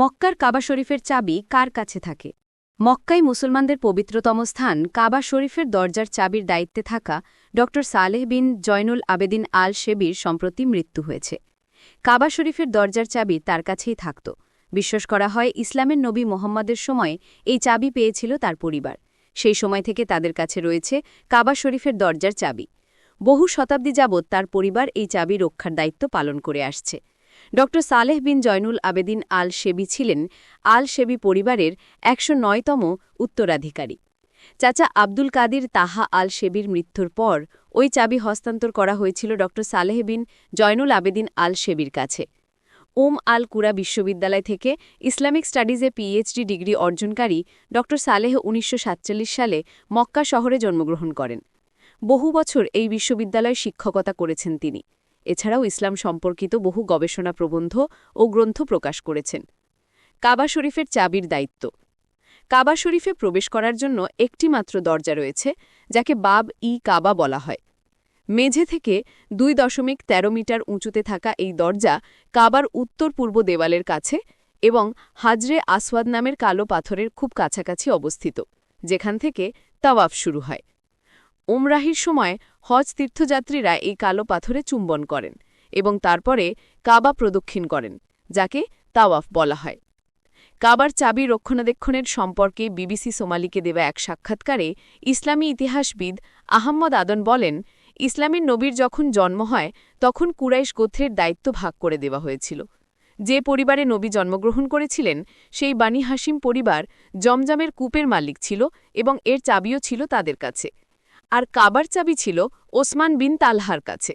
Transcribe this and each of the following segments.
মক্কার কাবা শরীফের চাবি কার কাছে থাকে? মক্কাই মুসলমানদের পবিত্রতম স্থান কাবা শরীফের দরজার চাবির দায়িত্বে থাকা ড. সালেহ বিন জয়নুল আবেদিন আল শেবির সম্প্রতি মৃত্যু হয়েছে। কাবা শরীফের দরজার চাবি তার কাছেই থাকত। বিশ্বাস করা হয় ইসলামের নবী মোহাম্মদের সময় এই চাবি পেয়েছিল তার পরিবার। সেই সময় থেকে তাদের কাছে রয়েছে কাবা শরীফের দরজার চাবি। বহু শতাব্দী যাবৎ তার পরিবার এই চাবি রক্ষার দায়িত্ব পালন করে আসছে। ড. সালেহ বিন জয়নুল আবেদিন আল শেবি ছিলেন আল শেবি পরিবারের একশো নয়তম উত্তরাধিকারী। চাচা আব্দুল কাদির তাহা আল শেবির মৃত্যুর পর ওই চাবি হস্তান্তর করা হয়েছিল ড. সালেহ বিন জয়নুল আবেদিন আল শেবির কাছে। ওম আল কুরা বিশ্ববিদ্যালয় থেকে ইসলামিক স্টাডিজে পিএইচডি ডিগ্রি অর্জনকারী ড. সালেহ উনিশশো সাতচল্লিশ সালে মক্কা শহরে জন্মগ্রহণ করেন। বহু বছর এই বিশ্ববিদ্যালয়ে শিক্ষকতা করেছেন তিনি। এছাড়াও ইসলাম সম্পর্কিত বহু গবেষণা প্রবন্ধ ও গ্রন্থ প্রকাশ করেছেন। কাবা শরীফের চাবির দায়িত্ব। কাবা শরীফে প্রবেশ করার জন্য একটি মাত্র দরজা রয়েছে, যাকে বাব ই কাবা বলা হয়। মেঝে থেকে দুই দশমিক তেরো মিটার উঁচুতে থাকা এই দরজা কাবার উত্তর পূর্ব দেওয়ালের কাছে এবং হাজরে আসওয়াদ নামের কালো পাথরের খুব কাছাকাছি অবস্থিত, যেখান থেকে তাওয়াফ শুরু হয়। ওমরাহির সময় হজ তীর্থযাত্রীরা এই কালো পাথরে চুম্বন করেন এবং তারপরে কাবা প্রদক্ষিণ করেন, যাকে তাওয়াফ বলা হয়। কাবার চাবি রক্ষণাবেক্ষণের সম্পর্কে বিবিসি সোমালিকে দেওয়া এক সাক্ষাৎকারে ইসলামী ইতিহাসবিদ আহম্মদ আদন বলেন, ইসলামীর নবীর যখন জন্ম হয়, তখন কুরাইশ গোত্রের দায়িত্ব ভাগ করে দেওয়া হয়েছিল। যে পরিবারে নবী জন্মগ্রহণ করেছিলেন, সেই বানি হাসিম পরিবার জমজমের কূপের মালিক ছিল এবং এর চাবিও ছিল তাদের কাছে। আর কাবার চাবি ছিল ওসমান বিন তালহার কাছে।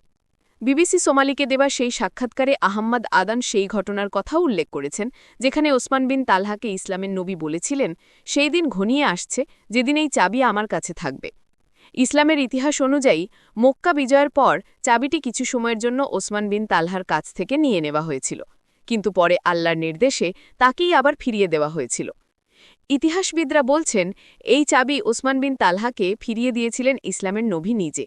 বিবিসি সোমালিকে দেওয়া সেই সাক্ষাৎকারে আহম্মদ আদান সেই ঘটনার কথা উল্লেখ করেছেন, যেখানে ওসমান বিন তালহাকে ইসলামের নবী বলেছিলেন, সেই দিন ঘনিয়ে আসছে যেদিন এই চাবি আমার কাছে থাকবে। ইসলামের ইতিহাস অনুযায়ী মক্কা বিজয়ের পর চাবিটি কিছু সময়ের জন্য ওসমান বিন তালহার কাছ থেকে নিয়ে নেওয়া হয়েছিল। কিন্তু পরে আল্লাহর নির্দেশে তাকেই আবার ফিরিয়ে দেওয়া হয়েছিল। ইতিহাসবিদরা বলছেন, এই চাবি ওসমান বিন তালহাকে ফিরিয়ে দিয়েছিলেন ইসলামের নভী নিজে।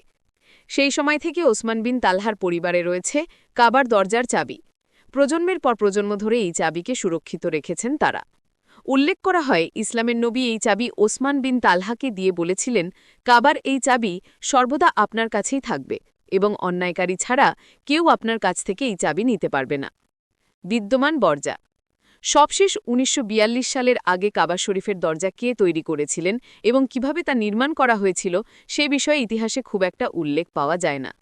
সেই সময় থেকে ওসমান বিন তালহার পরিবারে রয়েছে কাবার দরজার চাবি। প্রজন্মের পর প্রজন্ম ধরে এই চাবিকে সুরক্ষিত রেখেছেন তারা। উল্লেখ করা হয়, ইসলামের নবী এই চাবি ওসমান বিন তালহাকে দিয়ে বলেছিলেন, কাবার এই চাবি সর্বদা আপনার কাছেই থাকবে এবং অন্যায়কারী ছাড়া কেউ আপনার কাছ থেকে এই চাবি নিতে পারবে না। বিদ্যমান বর্জা সবশেষ উনিশশো বিয়াল্লিশ সালের আগে কাবা শরীফের দরজা কে তৈরি করেছিলেন এবং কীভাবে তা নির্মাণ করা হয়েছিল, সে বিষয়ে ইতিহাসে খুব একটা উল্লেখ পাওয়া যায় না।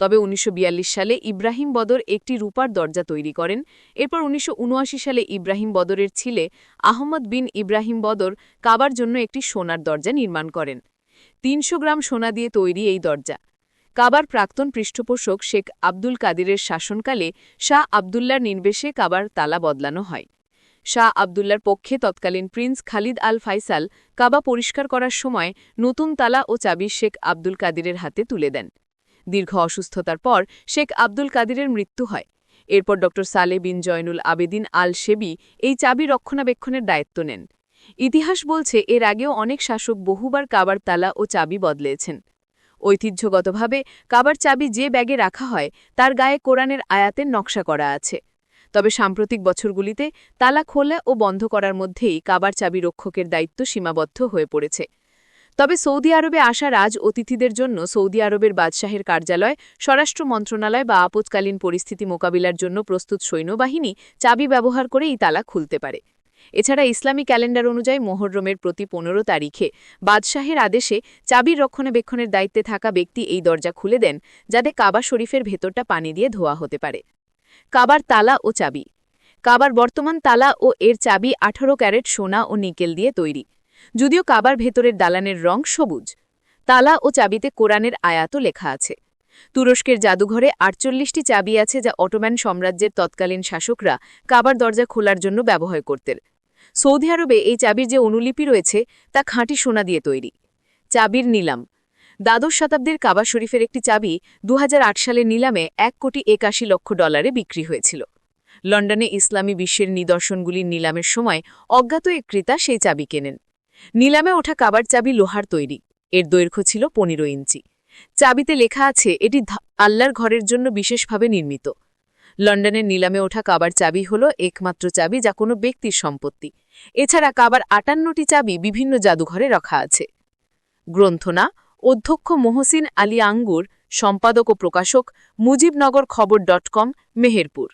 তবে উনিশশো বিয়াল্লিশ সালে ইব্রাহিম বদর একটি রূপার দরজা তৈরি করেন। এরপর উনিশশো উনআশি সালে ইব্রাহিম বদরের ছিলে আহমদ বিন ইব্রাহিম বদর কাবার জন্য একটি সোনার দরজা নির্মাণ করেন। তিনশো গ্রাম সোনা দিয়ে তৈরি এই দরজা। কাবার প্রাক্তন পৃষ্ঠপোষক শেখ আব্দুল কাদিরের শাসনকালে শাহ আবদুল্লার নির্বেশে কাবার তালা বদলানো হয়। শাহ আবদুল্লার পক্ষে তৎকালীন prince Khalid Al Faisal Kaaba পরিষ্কার করার সময় নতুন তালা ও চাবি শেখ আব্দুল কাদিরের হাতে তুলে দেন। দীর্ঘ অসুস্থতার পর শেখ আব্দুল কাদিরের মৃত্যু হয়। এরপর ড. সালে বিন জয়নুল আবেদিন আল শেবি এই চাবি রক্ষণাবেক্ষণের দায়িত্ব নেন। ইতিহাস বলছে এর আগেও অনেক শাসক বহুবার কাবার তালা ও চাবি বদলেছেন। ঐতিহ্যগতভাবে কাবার চাবি যে ব্যাগে রাখা হয়, তার গায়ে কোরআনের আয়াতের নকশা করা আছে। তবে সাম্প্রতিক বছরগুলিতে তালা খোলা ও বন্ধ করার মধ্যেই কাবার চাবি রক্ষকের দায়িত্ব সীমাবদ্ধ হয়ে পড়েছে। তবে সৌদি আরবে আসা রাজ অতিথিদের জন্য সৌদি আরবের বাদশাহের কার্যালয়, স্বরাষ্ট্র মন্ত্রণালয় বা আপৎকালীন পরিস্থিতি মোকাবিলার জন্য প্রস্তুত সৈন্যবাহিনী চাবি ব্যবহার করে এই তালা খুলতে পারে। এছাড়া ইসলামী ক্যালেন্ডার অনুযায়ী মোহরমের প্রতি পনেরো তারিখে বাদশাহের আদেশে চাবির রক্ষণাবেক্ষণের দায়িত্বে থাকা ব্যক্তি এই দরজা খুলে দেন, যাতে কাবা শরীফের ভেতরটা পানি দিয়ে ধোয়া হতে পারে। কাবার তালা ও চাবি। কাবার বর্তমান তালা ও এর চাবি আঠারো ক্যারেট সোনা ও নিকেল দিয়ে তৈরি। যদিও কাবার ভেতরের দালানের রং সবুজ। তালা ও চাবিতে কোরআনের আয়াতও লেখা আছে। তুরস্কের জাদুঘরে আটচল্লিশটি চাবি আছে যা অটোম্যান সাম্রাজ্যের তৎকালীন শাসকরা কাবার দরজা খোলার জন্য ব্যবহার করতেন। সৌদি আরবে এই চাবির যে অনুলিপি রয়েছে, তা খাঁটি সোনা দিয়ে তৈরি। চাবির নিলাম। দ্বাদশ শতাব্দীর কাবা শরীফের একটি চাবি দু হাজার আট সালের নিলামে এক কোটি একাশি লক্ষ ডলারে বিক্রি হয়েছিল। লন্ডনে ইসলামী বিশ্বের নিদর্শনগুলির নিলামের সময় অজ্ঞাত এক ক্রেতা সেই চাবি কেনেন। নিলামে ওঠা কাবার চাবি লোহার তৈরি। এর দৈর্ঘ্য ছিল পনেরো ইঞ্চি। চাবিতে লেখা আছে, এটি আল্লাহর ঘরের জন্য বিশেষভাবে নির্মিত। লন্ডনের নিলামে ওঠা কাবার চাবি হল একমাত্র চাবি যা কোনো ব্যক্তির সম্পত্তি। এছাড়া কাবার আটান্নটি চাবি বিভিন্ন জাদুঘরে রাখা আছে। গ্রন্থনা অধ্যক্ষ মোহসিন আলী আঙ্গুর সম্পাদক ও প্রকাশক মুজিবনগর খবর ডট কম মেহেরপুর।